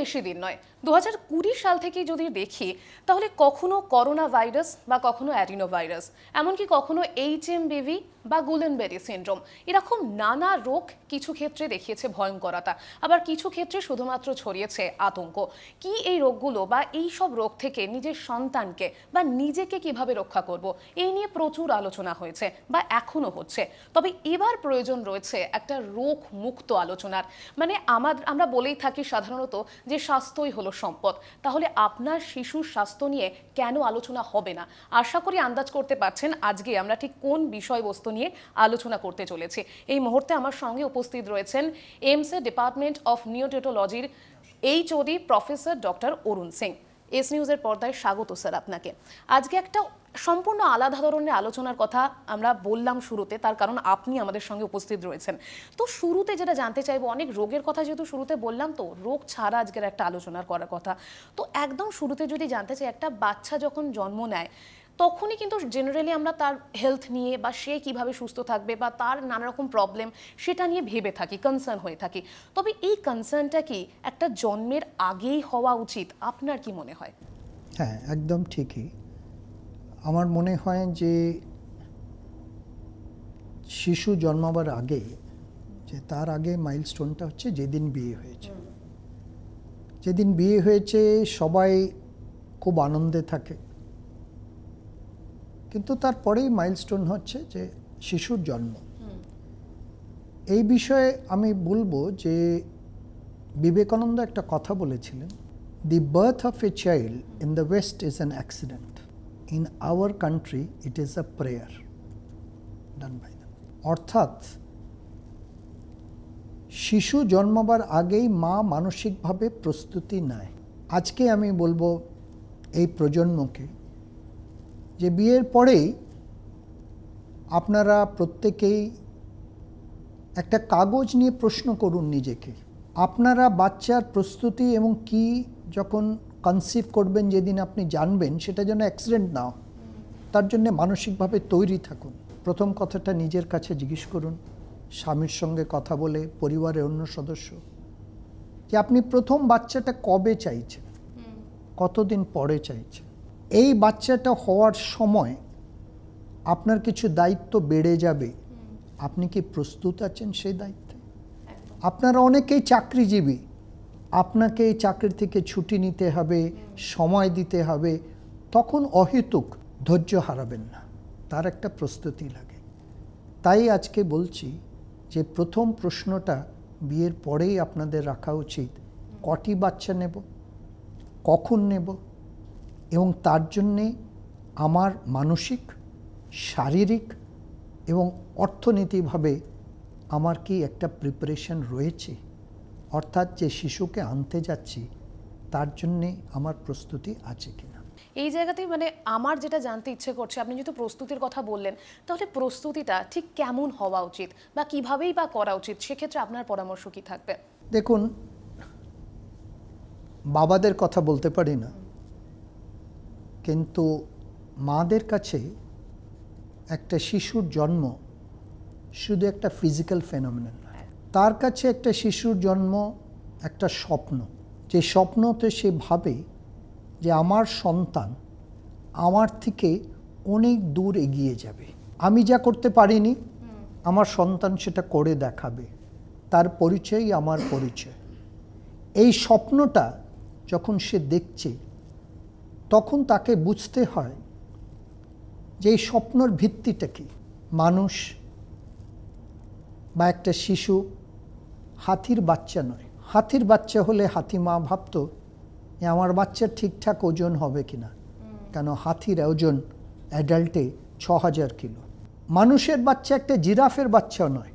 বেশি দিন নয়। দু সাল থেকে যদি দেখি, তাহলে কখনো করোনা ভাইরাস বা কখনো অ্যারিনো ভাইরাস এমনকি কখনো এইচ এম বেভি বা গুলেনবেরি সিন্ড্রোম। এরকম নানা রোগ কিছু ক্ষেত্রে দেখিয়েছে ভয়ঙ্করতা। আবার কিছু ক্ষেত্রে শুধুমাত্র ছড়িয়েছে আতঙ্ক। কি এই রোগগুলো বা এই সব রোগ থেকে নিজের সন্তানকে বা নিজেকে কীভাবে রক্ষা করব, এই নিয়ে প্রচুর আলোচনা হয়েছে বা এখনও হচ্ছে। তবে এবার প্রয়োজন রয়েছে একটা রোগ মুক্ত আলোচনার। মানে আমার আমরা বলেই থাকি সাধারণত যে স্বাস্থ্যই হলো সম্পদ। তাহলে আপনার শিশুর স্বাস্থ্য নিয়ে কেন আলোচনা হবে না? আশা করি আন্দাজ করতে পারছেন আজকে আমরা ঠিক কোন বিষয়বস্তু নিয়ে আলোচনা করতে চলেছি। এই মুহূর্তে আমার সঙ্গে উপস্থিত রয়েছেন এমসের department of নিওটেটোলজির HOD professor doctor Arun Singh. S নিউজের পর্দায় স্বাগত স্যার আপনাকে। আজকে একটা সম্পূর্ণ আলাদা ধরনের আলোচনার কথা আমরা বললাম শুরুতে, তার কারণ আপনি আমাদের সঙ্গে উপস্থিত রয়েছেন। তো শুরুতে যেটা জানতে চাইব, অনেক রোগের কথা যেহেতু শুরুতে বললাম, তো রোগ ছাড়া আজকের একটা আলোচনার করার কথা। তো একদম শুরুতে যদি জানতে চাই, একটা বাচ্চা যখন জন্ম নেয় তখনই কিন্তু জেনারেলি আমরা তার হেলথ নিয়ে বা সে কীভাবে সুস্থ থাকবে বা তার নানা রকম প্রবলেম সেটা নিয়ে ভেবে থাকি কনসার্ন হয়ে থাকি। তবে এই কনসার্নটা কি একটা জন্মের আগেই হওয়া উচিত? আপনার কি মনে হয়? হ্যাঁ একদম ঠিকই। আমার মনে হয় যে শিশু জন্মাবার আগে যে তার আগে মাইলস্টোনটা হচ্ছে যেদিন বিয়ে হয়েছে। যেদিন বিয়ে হয়েছে সবাই খুব আনন্দে থাকে। কিন্তু তারপরেই মাইলস্টোন হচ্ছে যে শিশুর জন্ম। এই বিষয়ে আমি বলব যে বিবেকানন্দ একটা কথা বলেছিলেন the birth of a child in the west is an accident in our country it is a prayer done by অর্থাৎ শিশু জন্মাবার আগেই মা মানসিকভাবে প্রস্তুতি নেয়। আজকে আমি বলব এই প্রজন্মকে যে বিয়ের পরেই আপনারা প্রত্যেকেই একটা কাগজ নিয়ে প্রশ্ন করুন নিজেকে। আপনারা বাচ্চার প্রস্তুতি এবং কি যখন কনসিভ করবেন যেদিন আপনি জানবেন সেটা যেন অ্যাক্সিডেন্ট না। তার জন্য মানসিকভাবে তৈরি থাকুন। প্রথম কথাটা নিজের কাছে জিজ্ঞেস করুন স্বামীর সঙ্গে কথা বলে পরিবারের অন্য সদস্য যে আপনি প্রথম বাচ্চাটা কবে চাইছেন? কতদিন পরে চাইছেন? এই বাচ্চাটা হওয়ার সময় আপনার কিছু দায়িত্ব বেড়ে যাবে। আপনি কি প্রস্তুত আছেন সেই দায়িত্বে? আপনারা অনেকেই চাকরিজীবী। আপনাকে এই চাকরি থেকে ছুটি নিতে হবে সময় দিতে হবে। তখন অহেতুক ধৈর্য হারাবেন না। তার একটা প্রস্তুতি লাগে। তাই আজকে বলছি যে প্রথম প্রশ্নটা বিয়ের পরেই আপনাদের রাখা উচিত। কটি বাচ্চা নেব? কখন নেব? এবং তার জন্যে আমার মানসিক শারীরিক এবং অর্থনীতিভাবে আমার কি একটা প্রিপারেশন রয়েছে? অর্থাৎ যে শিশুকে আনতে যাচ্ছি তার জন্যে আমার প্রস্তুতি আছে কিনা? এই জায়গাতেই মানে আমার যেটা জানতে ইচ্ছে করছে আপনি যেহেতু প্রস্তুতির কথা বললেন তাহলে প্রস্তুতিটা ঠিক কেমন হওয়া উচিত বা কিভাবেই বা করা উচিত? সেক্ষেত্রে আপনার পরামর্শ কি থাকবে? দেখুন বাবাদের কথা বলতে পারি না। কিন্তু মাদের কাছে একটা শিশুর জন্ম শুধু একটা ফিজিক্যাল ফেনোমিনান নয় তার কাছে একটা শিশুর জন্ম একটা স্বপ্ন। যে স্বপ্নতে সে ভাবে যে আমার সন্তান আমার থেকে অনেক দূর এগিয়ে যাবে। আমি যা করতে পারিনি আমার সন্তান সেটা করে দেখাবে। তার পরিচয়ই আমার পরিচয়। এই স্বপ্নটা যখন সে দেখছে তখন তাকে বুঝতে হয় যে এই স্বপ্নর ভিত্তিটা কি। মানুষ বা একটা শিশু হাতির বাচ্চা নয়। হাতির বাচ্চা হলে হাতি মা ভাবতো যে আমার বাচ্চার ঠিকঠাক ওজন হবে কি না কেন হাতির ওজন অ্যাডাল্টে ছ হাজার কিলো। মানুষের বাচ্চা একটা জিরাফের বাচ্চাও নয়।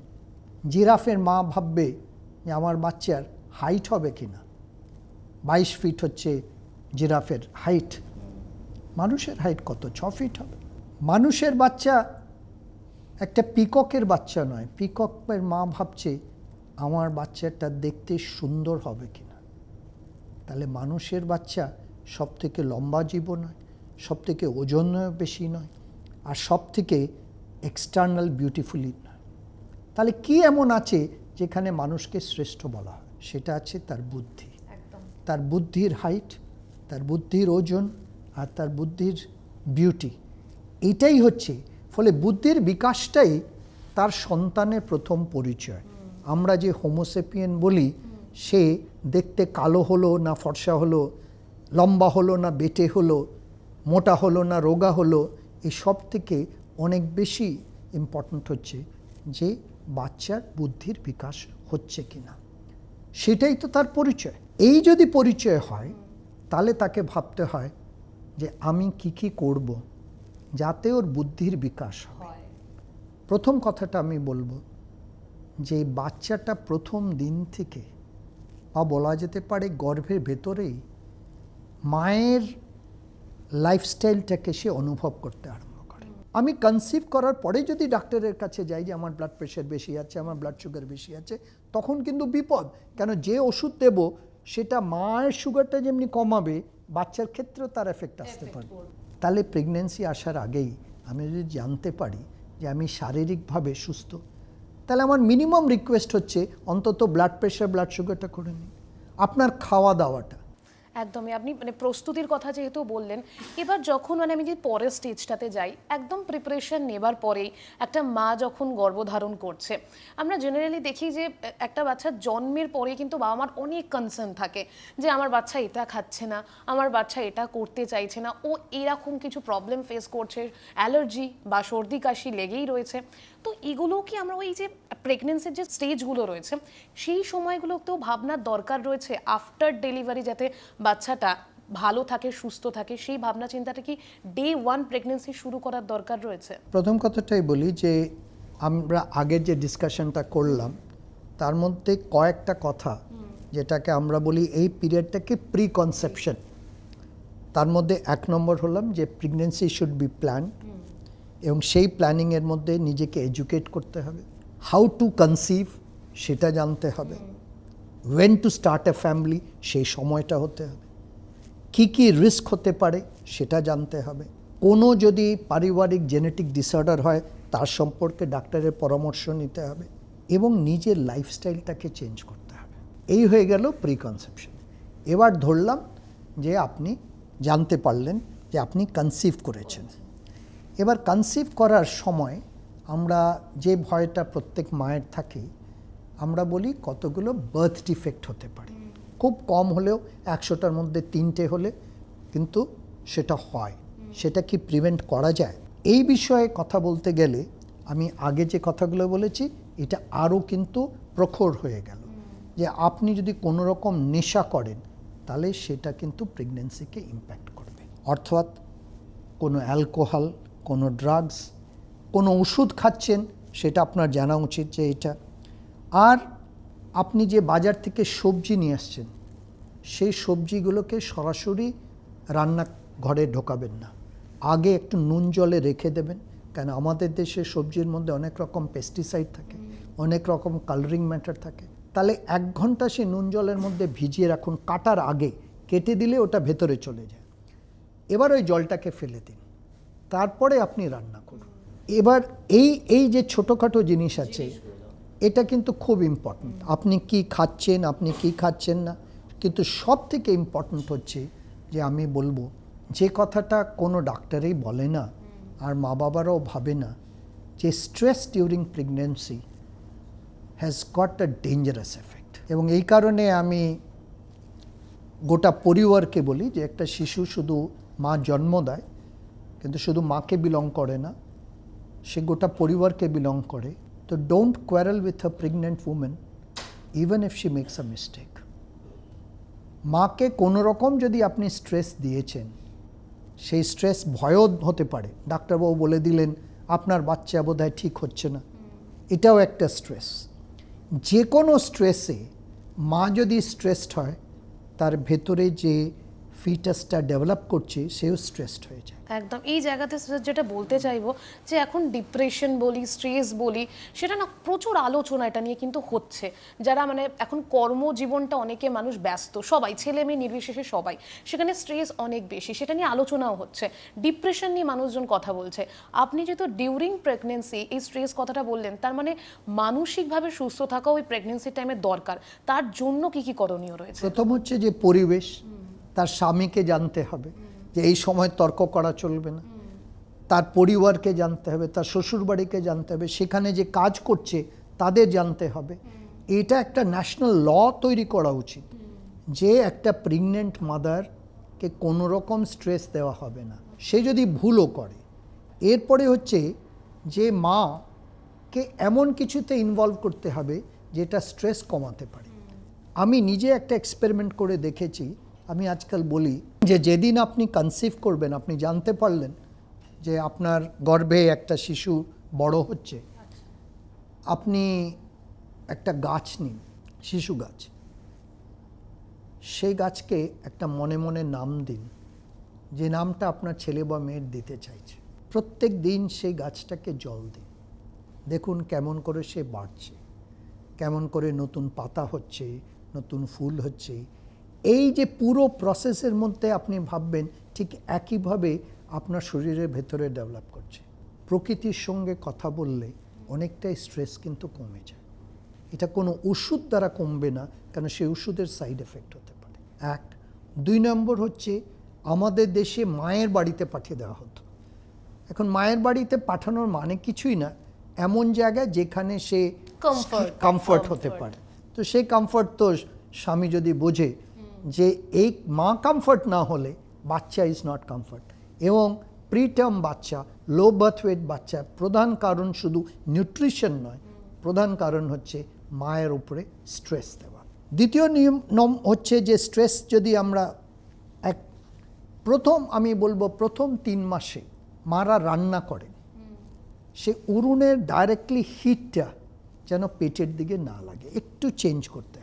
জিরাফের মা ভাববে যে আমার বাচ্চার হাইট হবে কি না বাইশ ফিট হচ্ছে জিরাফের হাইট মানুষের হাইট কত? ছ ফিট হবে। মানুষের বাচ্চা একটা পিককের বাচ্চা নয়। পিককের মা ভাবছে আমার বাচ্চাটা দেখতে সুন্দর হবে কিনা? তাহলে মানুষের বাচ্চা সব থেকে লম্বা জীব নয় সব থেকে ওজন বেশি নয় আর সব থেকে এক্সটার্নাল বিউটিফুলি নয়। তাহলে কি এমন আছে যেখানে মানুষকে শ্রেষ্ঠ বলা হয়? সেটা আছে তার বুদ্ধি। তার বুদ্ধির হাইট তার বুদ্ধির ওজন আর তার বুদ্ধির বিউটি এটাই হচ্ছে, ফলে বুদ্ধির বিকাশটাই তার সন্তানের প্রথম পরিচয়। আমরা যে হোমোসেপিয়েন বলি, সে দেখতে কালো হলো না ফর্সা হলো, লম্বা হলো না বেটে হলো, মোটা হলো না রোগা হলো এই সব থেকে অনেক বেশি ইম্পর্ট্যান্ট হচ্ছে যে বাচ্চার বুদ্ধির বিকাশ হচ্ছে কিনা। সেটাই তো তার পরিচয়। এই যদি পরিচয় হয়, তাহলে তাকে ভাবতে হয় যে আমি কি কি করব যাতে ওর বুদ্ধির বিকাশ হয়। প্রথম কথাটা আমি বলব যে বাচ্চাটা প্রথম দিন থেকে বা বলা যেতে পারে গর্ভের ভেতরেই মায়ের লাইফস্টাইলটাকে সে অনুভব করতে আরম্ভ করে। আমি কনসিভ করার পরে যদি ডাক্তারের কাছে যাই যে আমার ব্লাড প্রেশার বেশি আছে আমার ব্লাড সুগার বেশি আছে তখন কিন্তু বিপদ। কেন যে ওষুধ দেব সেটা মায়ের সুগারটা যেমনি কমাবে বাচ্চার ক্ষেত্রেও তার এফেক্ট আসতে পারে। তাহলে প্রেগনেন্সি আসার আগেই আমি যদি জানতে পারি যে আমি শারীরিকভাবে সুস্থ তাহলে আমার মিনিমাম রিকোয়েস্ট হচ্ছে অন্তত ব্লাড প্রেশার ব্লাড সুগারটা করে নিন। আপনার খাওয়া দাওয়াটা একদমই। আপনি মানে প্রস্তুতির কথা যেহেতু বললেন, এবার যখন মানে আমি যদি পরের স্টেজটাতে যাই, একদম প্রিপারেশন নেবার পরেই একটা মা যখন গর্ভধারণ করছে, আমরা জেনারেলি দেখি যে, একটা বাচ্চার জন্মের পরে কিন্তু বাবা মার অনেক কনসার্ন থাকে যে, আমার বাচ্চা এটা খাচ্ছে না, আমার বাচ্চা এটা করতে চাইছে না। ও এরকম কিছু প্রবলেম ফেস করছে। অ্যালার্জি বা সর্দি কাশি লেগেই রয়েছে। তো এগুলো কি আমরা ওই যে প্রেগনেন্সির যে স্টেজগুলো রয়েছে, সেই সময়গুলোতেও ভাবনার দরকার রয়েছে আফটার ডেলিভারি যাতে বাচ্চাটা ভালো থাকে, সুস্থ থাকে, সেই ভাবনা চিন্তাটা কি ডে ওয়ান প্রেগনেন্সি শুরু করার দরকার রয়েছে? প্রথম কথাটাই বলি যে আমরা আগের যে ডিসকাশনটা করলাম, তার মধ্যে কয়েকটা কথা যেটাকে আমরা বলি এই পিরিয়ডটাকে প্রি কনসেপশন তার মধ্যে এক নম্বর হলাম যে প্রেগনেন্সি শুড বি প্ল্যান এবং সেই প্ল্যানিংয়ের মধ্যে নিজেকে এডুকেট করতে হবে। হাউ টু কনসিভ সেটা জানতে হবে। When to start a family সেই সময়টা হতে হবে। কি কি রিস্ক হতে পারে সেটা জানতে হবে। কোনো যদি পারিবারিক জেনেটিক ডিসঅর্ডার হয় তার সম্পর্কে ডাক্তারের পরামর্শ নিতে হবে এবং নিজের লাইফস্টাইলটাকে চেঞ্জ করতে হবে। এই হয়ে গেল প্রি কনসেপশন এবার ধরলাম যে আপনি জানতে পারলেন যে আপনি কনসিভ করেছেন। এবার কনসিভ করার সময় আমরা যে ভয়টা প্রত্যেক মায়ের থাকে, আমরা বলি কতগুলো বার্থ ডিফেক্ট হতে পারে। খুব কম হলেও একশোটার মধ্যে তিনটে হলে কিন্তু সেটা হয়। সেটা কি প্রিভেন্ট করা যায়? এই বিষয়ে কথা বলতে গেলে আমি আগে যে কথাগুলো বলেছি, এটা আরও কিন্তু প্রখর হয়ে গেল। যে আপনি যদি কোনো রকম নেশা করেন, তাহলে সেটা কিন্তু প্রেগনেন্সিকে ইম্প্যাক্ট করবে। অর্থাৎ কোনো অ্যালকোহল কোনো ড্রাগস কোনো ওষুধ খাচ্ছেন, সেটা আপনার জানা উচিত যে এটা। আর আপনি যে বাজার থেকে সবজি নিয়ে আসছেন, সেই সবজিগুলোকে সরাসরি রান্না ঘরে ঢোকাবেন না। আগে একটু নুন জলে রেখে দেবেন, কেন আমাদের দেশে সবজির মধ্যে অনেক রকম পেস্টিসাইড থাকে, অনেক রকম কালারিং ম্যাটার থাকে। তাহলে এক ঘণ্টা সে নুন জলের মধ্যে ভিজিয়ে রাখুন, কাটার আগে, কেটে দিলে ওটা ভেতরে চলে যায়। এবার ওই জলটাকে ফেলে দিন। তারপরে আপনি রান্না করুন। এবার এই এই যে ছোটোখাটো জিনিস আছে, এটা কিন্তু খুব ইম্পর্ট্যান্ট আপনি কি খাচ্ছেন, আপনি কি খাচ্ছেন না? কিন্তু সব থেকে ইম্পর্ট্যান্ট হচ্ছে যে আমি বলব, যে কথাটা কোনো ডাক্তারেই বলে না, আর মা বাবারাও ভাবে না, যে stress during pregnancy has got a dangerous effect এবং এই কারণে আমি গোটা পরিবারকে বলি যে একটা শিশু শুধু মা জন্ম দেয় কিন্তু শুধু মাকে বিলং করে না, সে গোটা পরিবারকে বিলং করে। তো don't quarrel with a pregnant women even if she makes a mistake মাকে কোনো রকম যদি আপনি স্ট্রেস দিয়েছেন, সেই স্ট্রেস ভয়ও হতে পারে। ডাক্তারবাবু বলে দিলেন, আপনার বাচ্চা বোধহয় ঠিক হচ্ছে না। এটাও একটা স্ট্রেস যে কোনো স্ট্রেসে মা যদি স্ট্রেসড হয়, তার ভেতরে যে ফিটাসটা ডেভেলপ করছে সেও স্ট্রেসড হয়ে যায়। একদম। এই জায়গাতে স্যার যেটা বলতে চাইব যে এখন ডিপ্রেশন বলি স্ট্রেস বলি সেটা না প্রচুর আলোচনা এটা নিয়ে কিন্তু হচ্ছে। যারা মানে এখন কর্মজীবনটা অনেকে মানুষ ব্যস্ত সবাই ছেলে মেয়ে নির্বিশেষে সবাই সেখানে স্ট্রেস অনেক বেশি সেটা নিয়ে আলোচনাও হচ্ছে। ডিপ্রেশন নিয়ে মানুষজন কথা বলছে। আপনি যেহেতু ডিউরিং প্রেগনেন্সি এই স্ট্রেস কথাটা বললেন তার মানে মানসিকভাবে সুস্থ থাকাও ওই প্রেগনেন্সির টাইমে দরকার। তার জন্য কি কি করণীয় রয়েছে? প্রথম হচ্ছে যে পরিবেশ। তার স্বামীকে জানতে হবে যে এই সময় তর্ক করা চলবে না। তার পরিবারকে জানতে হবে, তার শ্বশুরবাড়িকে জানতে হবে, সেখানে যে কাজ করছে তাদের জানতে হবে। এটা একটা ন্যাশনাল ল তৈরি করা উচিত যে একটা প্রেগনেন্ট মাদারকে কোনো রকম স্ট্রেস দেওয়া হবে না। সে যদি ভুলও করে, এরপরে হচ্ছে যে মাকে এমন কিছুতে ইনভলভ করতে হবে যেটা স্ট্রেস কমাতে পারে। আমি নিজে একটা এক্সপেরিমেন্ট করে দেখেছি আমি আজকাল বলি যে যেদিন আপনি কনসিভ করবেন, আপনি জানতে পারলেন যে আপনার গর্ভে একটা শিশু বড় হচ্ছে, আপনি একটা গাছ নিন, শিশু গাছ। সেই গাছকে একটা মনে মনে নাম দিন, যে নামটা আপনার ছেলে বা মেয়ের দিতে চাইছে। প্রত্যেক দিন সেই গাছটাকে জল দিন। দেখুন কেমন করে সে বাড়ছে, কেমন করে নতুন পাতা হচ্ছে, নতুন ফুল হচ্ছে এই যে পুরো প্রসেসের মধ্যে আপনি ভাববেন ঠিক একইভাবে আপনার শরীরের ভেতরে ডেভেলপ করছে। প্রকৃতির সঙ্গে কথা বললে অনেকটাই স্ট্রেস কিন্তু কমে যায়। এটা কোনো ওষুধ দ্বারা কমবে না কারণ সেই ওষুধের সাইড এফেক্ট হতে পারে। এক। দুই নম্বর হচ্ছে আমাদের দেশে মায়ের বাড়িতে পাঠিয়ে দেওয়া হতো। এখন মায়ের বাড়িতে পাঠানোর মানে কিছুই না। এমন জায়গায় যেখানে সে কমফর্ট হতে পারে। তো সেই কমফর্ট তো স্বামী যদি বোঝে যে এই মা কমফর্ট না হলে বাচ্চা ইজ নট কমফর্ট এবং প্রিটার্ম বাচ্চা লো বার্থ ওয়েট বাচ্চা প্রধান কারণ শুধু নিউট্রিশন নয়, প্রধান কারণ হচ্ছে মায়ের উপরে স্ট্রেস দেওয়া। দ্বিতীয় নিয়ম হচ্ছে যে স্ট্রেস যদি আমরা এক, প্রথম আমি বলব প্রথম তিন মাসে মারা রান্না করেন, সে উনুনের ডাইরেক্টলি হিটটা যেন পেটের দিকে না লাগে, একটু চেঞ্জ করতে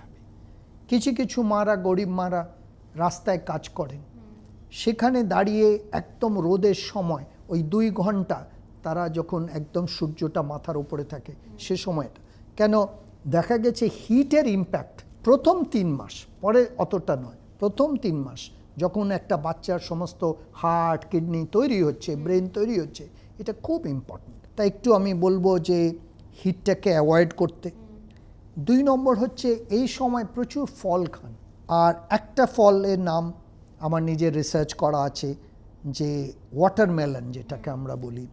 কিছু কিছু মারা গরিব মারা রাস্তায় কাজ করেন। সেখানে দাঁড়িয়ে একদম রোদের সময় ওই দুই ঘণ্টা তারা যখন একদম সূর্যটা মাথার উপরে থাকে সে সময়টা। কেন? দেখা গেছে হিটের ইম্প্যাক্ট প্রথম তিন মাস পরে অতটা নয়। প্রথম তিন মাস যখন একটা বাচ্চার সমস্ত হার্ট কিডনি তৈরি হচ্ছে ব্রেন তৈরি হচ্ছে এটা খুব ইম্পর্ট্যান্ট তাই একটু আমি বলব যে হিটটাকে অ্যাভয়েড করতে। দুই নম্বর হচ্ছে এই সময় প্রচুর ফল খান। আর একটা ফলের নাম আমার নিজের রিসার্চ করা আছে যে ওয়াটারমেলন যেটাকে আমরা বলি।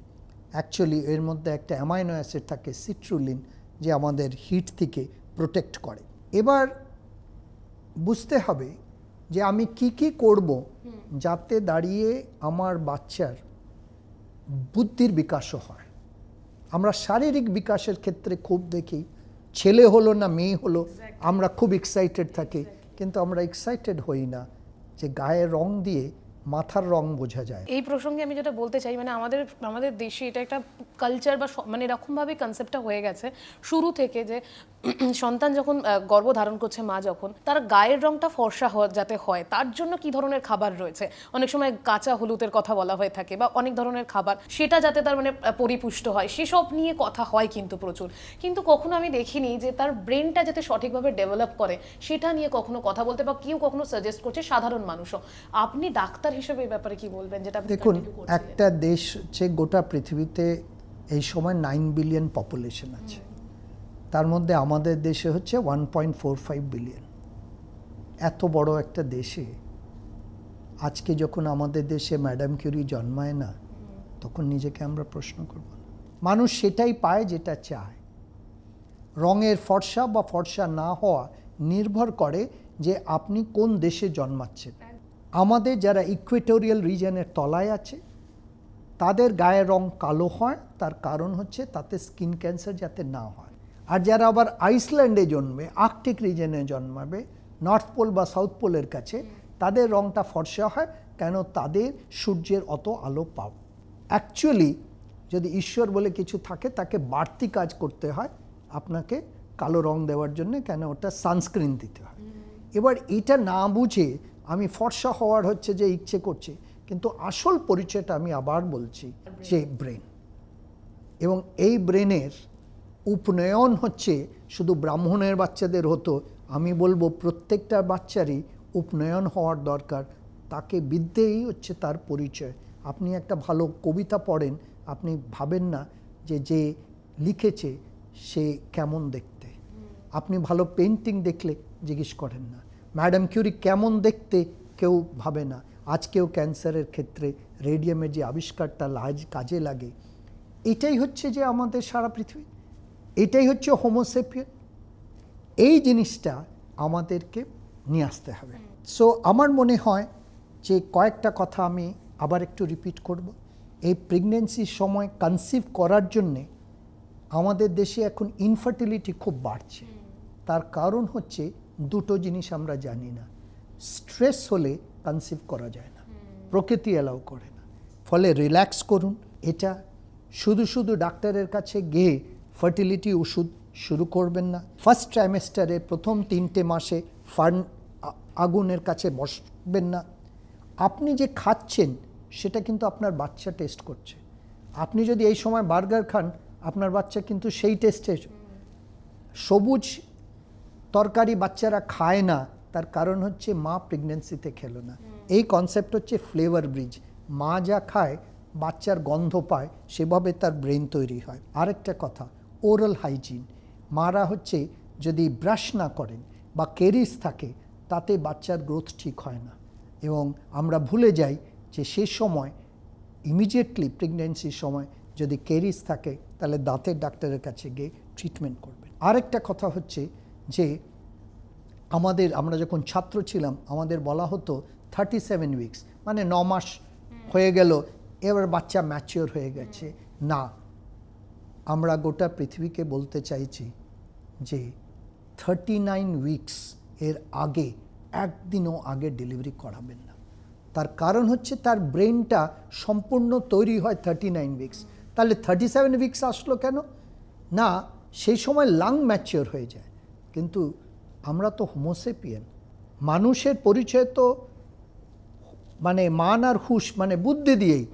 অ্যাকচুয়ালি এর মধ্যে একটা অ্যামাইনো অ্যাসিড থাকে সিট্রুলিন যে আমাদের হিট থেকে প্রোটেক্ট করে। এবার বুঝতে হবে যে আমি কি কি করব যাতে দাঁড়িয়ে আমার বাচ্চার বুদ্ধির বিকাশও হয়। আমরা শারীরিক বিকাশের ক্ষেত্রে খুব দেখি ছেলে হলো না মেয়ে হলো আমরা খুব এক্সাইটেড থাকি কিন্তু আমরা এক্সাইটেড হই না যে গায়ের রং দিয়ে মাথার রং বোঝা যায়। এই প্রসঙ্গে আমি যেটা বলতে চাই মানে আমাদের আমাদের দেশে এটা একটা কালচার বা মানে এরকমভাবে কনসেপ্টটা হয়ে গেছে। শুরু থেকে যে সন্তান যখন আহ, গর্ভধারণ করছে মা যখন তার গায়ের রংটা ফর্সা যাতে হয় তার জন্য কি ধরনের খাবার রয়েছে? অনেক সময় কাঁচা হলুদের কথা বলা হয়ে থাকে বা অনেক ধরনের খাবার সেটা যাতে তার মানে পরিপুষ্ট হয় সেসব নিয়ে কথা হয় কিন্তু প্রচুর। কিন্তু কখনো আমি দেখিনি যে তার ব্রেনটা যাতে সঠিকভাবে ডেভেলপ করে সেটা নিয়ে কখনো কথা বলতে বা কেউ কখনো সাজেস্ট করছে সাধারণ মানুষও। আপনি ডাক্তার হিসেবে এই ব্যাপারে কি বলবেন যেটা দেখুন একটা দেশ হচ্ছে গোটা পৃথিবীতে এই সময় নাইন বিলিয়ন পপুলেশন আছে। তার মধ্যে আমাদের দেশে হচ্ছে one point four five billion এত বড় একটা দেশে আজকে যখন আমাদের দেশে ম্যাডাম কিউরি জন্মায় না তখন নিজেকে আমরা প্রশ্ন করব মানুষ সেটাই পায় যেটা চায়। রঙের ফর্সা বা ফর্সা না হওয়া নির্ভর করে যে আপনি কোন দেশে জন্মাচ্ছেন। আমাদের যারা ইকুয়েটোরিয়াল রিজনের তলায় আছে তাদের গায়ের রং কালো হয় তার কারণ হচ্ছে তাতে স্কিন ক্যান্সার যাতে না হয়। আর যারা আবার আইসল্যান্ডে জন্মে আর্কটিক রিজনে জন্মাবে নর্থ পোল বা সাউথ পোলের কাছে তাদের রংটা ফর্সা হয় কেন তাদের সূর্যের অত আলো পাও। অ্যাকচুয়ালি যদি ঈশ্বর বলে কিছু থাকে তাকে বাড়তি কাজ করতে হয় আপনাকে কালো রং দেওয়ার জন্য কেন ওটা সানস্ক্রিন দিতে হয়। এবার এটা না বুঝে আমি ফর্সা হওয়ার হচ্ছে যে ইচ্ছে করছে, কিন্তু আসল পরিচয়টা আমি আবার বলছি যে ব্রেন। এবং এই ব্রেনের উপনয়ন হচ্ছে শুধু ব্রাহ্মণের বাচ্চাদের হতো, আমি বলব প্রত্যেকটা বাচ্চারই উপনয়ন হওয়ার দরকার, তাকে বিদ্যেই হচ্ছে তার পরিচয়। আপনি একটা ভালো কবিতা পড়েন, আপনি ভাবেন না যে যে লিখেছে সে কেমন দেখতে। আপনি ভালো পেন্টিং দেখলে জিজ্ঞেস করেন না। ম্যাডাম কিউরি কেমন দেখতে কেউ ভাবে না। আজকেও ক্যান্সারের ক্ষেত্রে রেডিয়ামের যে আবিষ্কারটা লাজ কাজে লাগে। এটাই হচ্ছে যে আমাদের সারা পৃথিবী। এটাই হচ্ছে হোমোসেপিয়ান এই জিনিসটা আমাদেরকে নিয়ে আসতে হবে। সো আমার মনে হয় যে কয়েকটা কথা আমি আবার একটু রিপিট করব। এই প্রেগনেন্সির সময় কনসিভ করার জন্যে আমাদের দেশে এখন ইনফার্টিলিটি খুব বাড়ছে। তার কারণ হচ্ছে দুটো জিনিস আমরা জানি না। স্ট্রেস হলে কনসিভ করা যায় না। প্রকৃতি অ্যালাউ করে না। ফলে রিল্যাক্স করুন। এটা শুধু শুধু ডাক্তারের কাছে গিয়ে ফার্টিলিটি ওষুধ শুরু করবেন না। ফার্স্ট ট্রাইমেস্টারে প্রথম তিনটে মাসে ফার্ন আগুনের কাছে বসবেন না। আপনি যে খাচ্ছেন সেটা কিন্তু আপনার বাচ্চা টেস্ট করছে। আপনি যদি এই সময় বার্গার খান আপনার বাচ্চা কিন্তু সেই টেস্টে সবুজ তরকারি বাচ্চারা খায় না তার কারণ হচ্ছে মা প্রেগনেন্সিতে খেলো না। এই কনসেপ্ট হচ্ছে ফ্লেভার ব্রিজ মা যা খায় বাচ্চার গন্ধ পায় সেভাবে তার ব্রেন তৈরি হয়। আরেকটা কথা ওরাল হাইজিন মারা হচ্ছে যদি ব্রাশ না করেন বা কেরিস থাকে তাতে বাচ্চার গ্রোথ ঠিক হয় না। এবং আমরা ভুলে যাই যে সে সময় ইমিডিয়েটলি প্রেগনেন্সির সময় যদি কেরিস থাকে তাহলে দাঁতের ডাক্তারের কাছে গিয়ে ট্রিটমেন্ট করবেন। আরেকটা কথা হচ্ছে যে আমাদের, আমরা যখন ছাত্র ছিলাম, আমাদের বলা হতো থার্টি সেভেন উইকস মানে ন মাস হয়ে গেল, এবার বাচ্চা ম্যাচিওর হয়ে গেছে। না, আমরা গোটা পৃথিবীকে বলতে চাইছি যে থার্টি নাইন উইকস এর আগে, একদিনও আগে ডেলিভারি করাবেন না। তার কারণ হচ্ছে তার ব্রেনটা সম্পূর্ণ তৈরি হয় থার্টি নাইন উইকস তাহলে থার্টি সেভেন উইকস আসলো কেন? না, সেই সময় লাং ম্যাচিওর হয়ে যায়। কিন্তু আমরা তো হোমোসেপিয়ান মানুষের পরিচয় তো মানে মান আর হুশ মানে বুদ্ধি দিয়েই।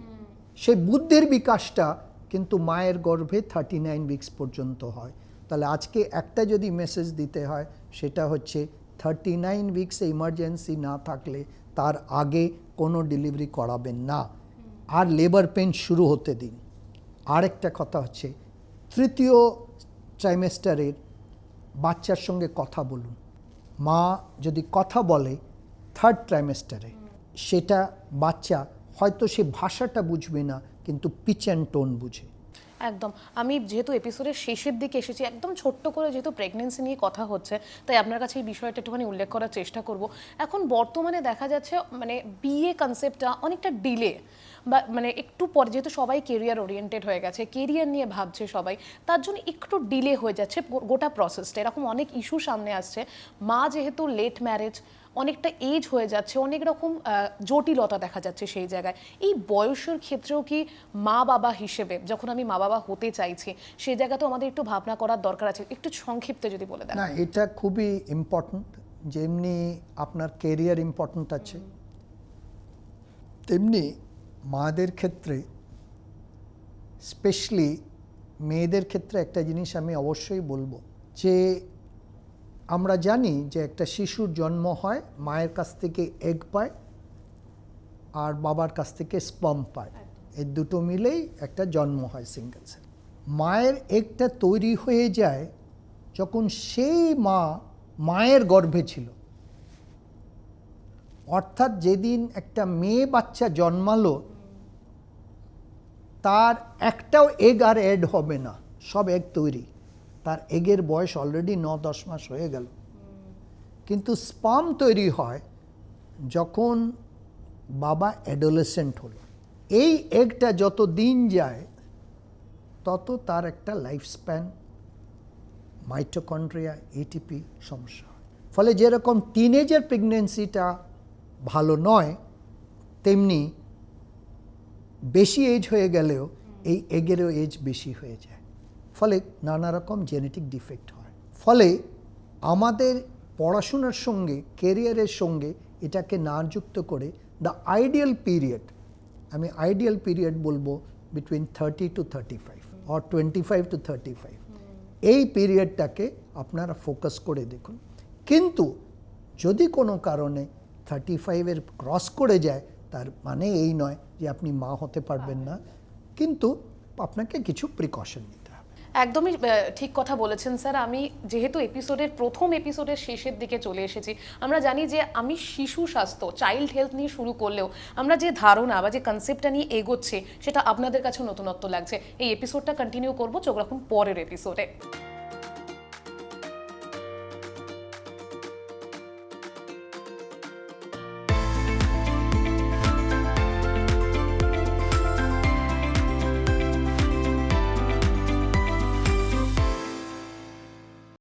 সেই বুদ্ধির বিকাশটা কিন্তু মায়ের গর্ভে থার্টি নাইন উইকস পর্যন্ত হয়। তাহলে আজকে একটা যদি মেসেজ দিতে হয় সেটা হচ্ছে থার্টি নাইন উইকসে ইমার্জেন্সি না থাকলে তার আগে কোনো ডেলিভারি করাবেন না। আর লেবার পেন শুরু হতে দিন। আরেকটা কথা হচ্ছে তৃতীয় ট্রাইমেস্টারের বাচ্চার সঙ্গে কথা বলুন। মা যদি কথা বলে থার্ড ট্রাইমেস্টারে সেটা বাচ্চা হয়তো সে ভাষাটা বুঝবে না, কিন্তু পিচ অ্যান্ড টোন বুঝে। একদম। আমি যেহেতু এপিসোডের শেষের দিকে এসেছি, একদম ছোট্ট করে যেহেতু প্রেগনেন্সি নিয়ে কথা হচ্ছে, তাই আপনার কাছে এই বিষয়টা একটুখানি উল্লেখ করার চেষ্টা করব। এখন বর্তমানে দেখা যাচ্ছে মানে বিয়ে কনসেপ্টটা অনেকটা ডিলে বা মানে একটু পর, যেহেতু সবাই কেরিয়ার ওরিয়েন্টেড হয়ে গেছে কেরিয়ার নিয়ে ভাবছে সবাই, তার জন্য একটু ডিলে হয়ে যাচ্ছে গোটা প্রসেসটা এরকম অনেক ইস্যু সামনে আসছে। মা যেহেতু লেট ম্যারেজ অনেকটা এজ হয়ে যাচ্ছে, অনেক রকম জটিলতা দেখা যাচ্ছে সেই জায়গায়। এই বয়সের ক্ষেত্রেও কি মা বাবা হিসেবে, যখন আমি মা বাবা হতে চাইছি, সেই জায়গাতেও আমাদের একটু ভাবনা করার দরকার আছে। একটু সংক্ষিপ্তে যদি বলে দেন। না, এটা খুবই ইম্পর্ট্যান্ট যেমনি আপনার কেরিয়ার ইম্পর্ট্যান্ট আছে, তেমনি মাদের ক্ষেত্রে স্পেশালি মেয়েদের ক্ষেত্রে একটা জিনিস আমি অবশ্যই বলব যে আমরা জানি যে একটা শিশুর জন্ম হয় মায়ের কাছ থেকে এগ পায় আর বাবার কাছ থেকে স্পম পায়। এই দুটো মিলেই একটা জন্ম হয় সিঙ্গেল সেল মায়ের এগটা তৈরি হয়ে যায় যখন সেই মা মায়ের গর্ভে ছিল। অর্থাৎ যেদিন একটা মেয়ে বাচ্চা জন্মালো, তার একটাও এগ আর এড হবে না, সব এগ তৈরি। তার এগের বয়স অলরেডি ন দশ মাস হয়ে গেল। কিন্তু স্পাম তৈরি হয় যখন বাবা অ্যাডোলেসেন্ট হলো। এই এগটা যত দিন যায়, তত তার একটা লাইফ স্প্যান মাইটোকন্ড্রিয়া এটিপি সমস্যা হয়। ফলে যেরকম টিনেজের প্রেগনেন্সিটা ভালো নয়, তেমনি বেশি এজ হয়ে গেলেও এই এগেরও এজ বেশি হয়ে যায়। ফলে নানা রকম জেনেটিক ডিফেক্ট হয়। ফলে আমাদের পড়াশোনার সঙ্গে কেরিয়ারের সঙ্গে এটাকে না যুক্ত করে দ্য আইডিয়াল পিরিয়ড আমি আইডিয়াল পিরিয়ড বলব between thirty to thirty five or twenty five to thirty five এই পিরিয়ডটাকে আপনারা ফোকাস করে দেখুন। কিন্তু যদি কোনো কারণে থার্টি ফাইভের ক্রস করে যায়, তার মানে এই নয় যে আপনি মা হতে পারবেন না। কিন্তু আপনাকে কিছু প্রিকশন নিতে হবে। একদমই ঠিক কথা বলেছেন স্যার। আমি যেহেতু এপিসোডের প্রথম এপিসোডের শেষের দিকে চলে এসেছি, আমরা জানি যে আমি শিশু স্বাস্থ্য চাইল্ড হেলথ নিয়ে শুরু করলেও আমরা যে ধারণা বা যে কনসেপ্টটা নিয়ে এগোচ্ছে, সেটা আপনাদের কাছে নতুনত্ব লাগছে। এই এপিসোডটা কন্টিনিউ করব, চোখ রাখুন পরের এপিসোডে